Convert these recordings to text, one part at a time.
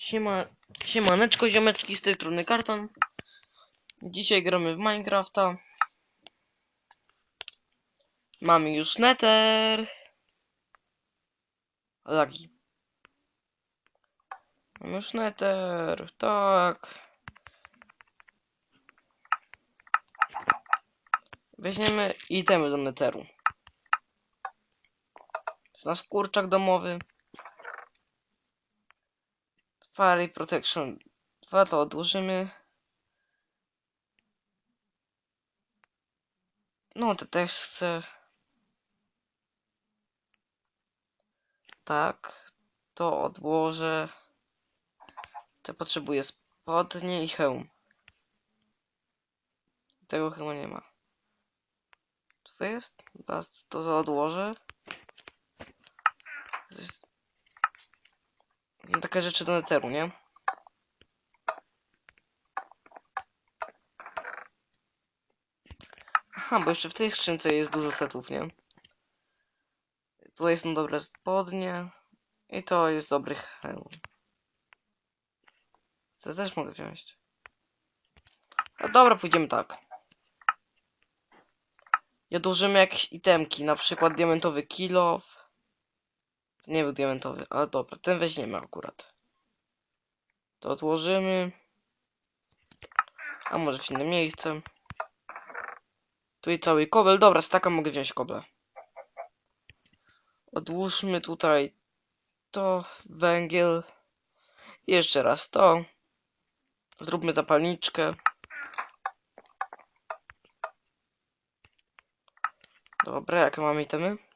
Siema, siemaneczko, ziomeczki z tej strony karton. Dzisiaj gramy w Minecrafta. Mamy już Nether. Lagi. Mamy już Nether, tak. Weźmiemy itemy do Netheru. To jest nasz kurczak domowy. Fire Protection 2 to odłożymy. No, to też chcę. Tak, to odłożę. To potrzebuję spodnie i hełm. Tego chyba nie ma. Co to jest? To odłożę. Coś... No, takie rzeczy do neteru, nie? Aha, bo jeszcze w tej skrzynce jest dużo setów, nie? Tutaj są dobre spodnie. I to jest dobry hełm. To też mogę wziąć. No dobra, pójdziemy tak. I odłożymy jakieś itemki, na przykład diamentowy kilof. Nie był diamentowy, ale dobra, ten weźmiemy akurat. To odłożymy. A może w inne miejsce. Tu jest cały kobel. Dobra, z taka mogę wziąć koble. Odłóżmy tutaj to, węgiel. I jeszcze raz to. Zróbmy zapalniczkę. Dobra, jakie mamy itemy?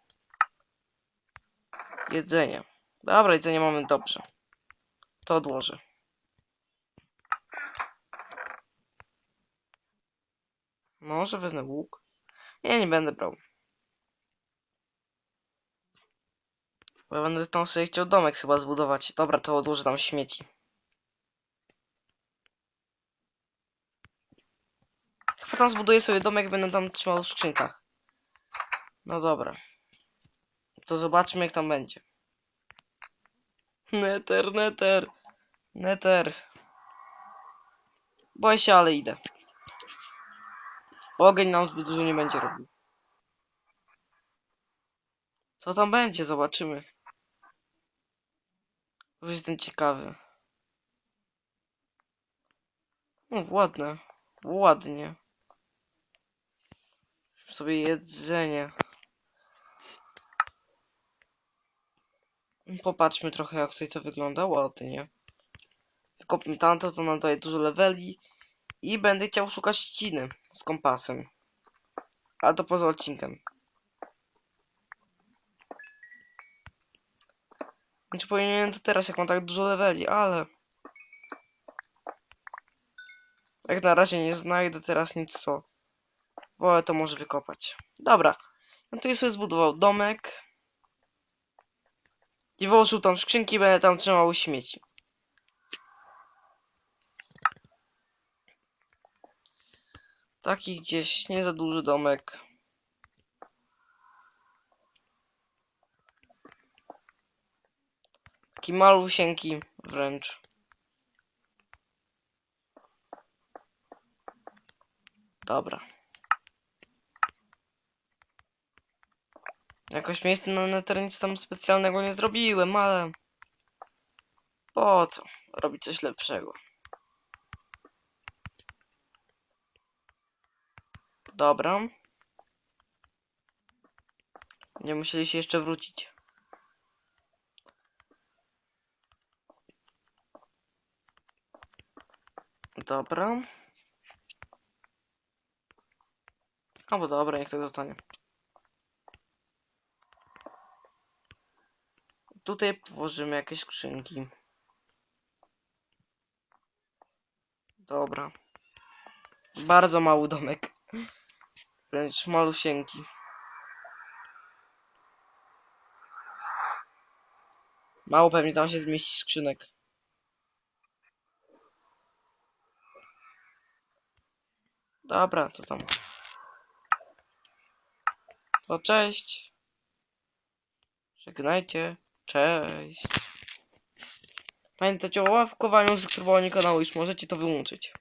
Jedzenie. Dobra, jedzenie mamy dobrze. To odłożę. Może wezmę łuk? Nie, nie będę brał. Bo ja będę tam sobie chciał domek chyba zbudować. Dobra, to odłożę tam śmieci. Chyba tam zbuduję sobie domek, będę tam trzymał w skrzynkach. No dobra. To zobaczmy jak tam będzie. Neter, neter. Neter. Boję się, ale idę. Ogień nam zbyt dużo nie będzie robił. Co tam będzie? Zobaczymy. Już jestem ciekawy. No, ładne. Ładnie. Sobie jedzenie. Popatrzmy trochę jak tutaj to wygląda ładnie. Wykopmy tamto, to nam daje dużo leveli. I będę chciał szukać ściny z kompasem. A to poza odcinkiem. Znaczy powinienem to teraz, jak mam tak dużo leveli, ale... Jak na razie nie znajdę teraz nic, co... Wolę to może wykopać. Dobra. No to sobie zbudował domek. I włożył tam skrzynki, będę tam trzymał śmieci. Taki gdzieś nie za duży domek. Taki malusieńki wręcz. Dobra. Jakoś miejsce na neter nic tam specjalnego nie zrobiłem, ale... Po co? Robić coś lepszego. Dobra. Nie musieli się jeszcze wrócić. Dobra. Albo dobra, niech tak zostanie. Tutaj włożymy jakieś skrzynki. Dobra. Bardzo mały domek. Wręcz malusieńki. Mało pewnie tam się zmieści skrzynek. Dobra, to tam. To cześć. Żegnajcie. Cześć. Pamiętajcie o łapkowaniu, subskrybowaniu kanału, już możecie to wyłączyć.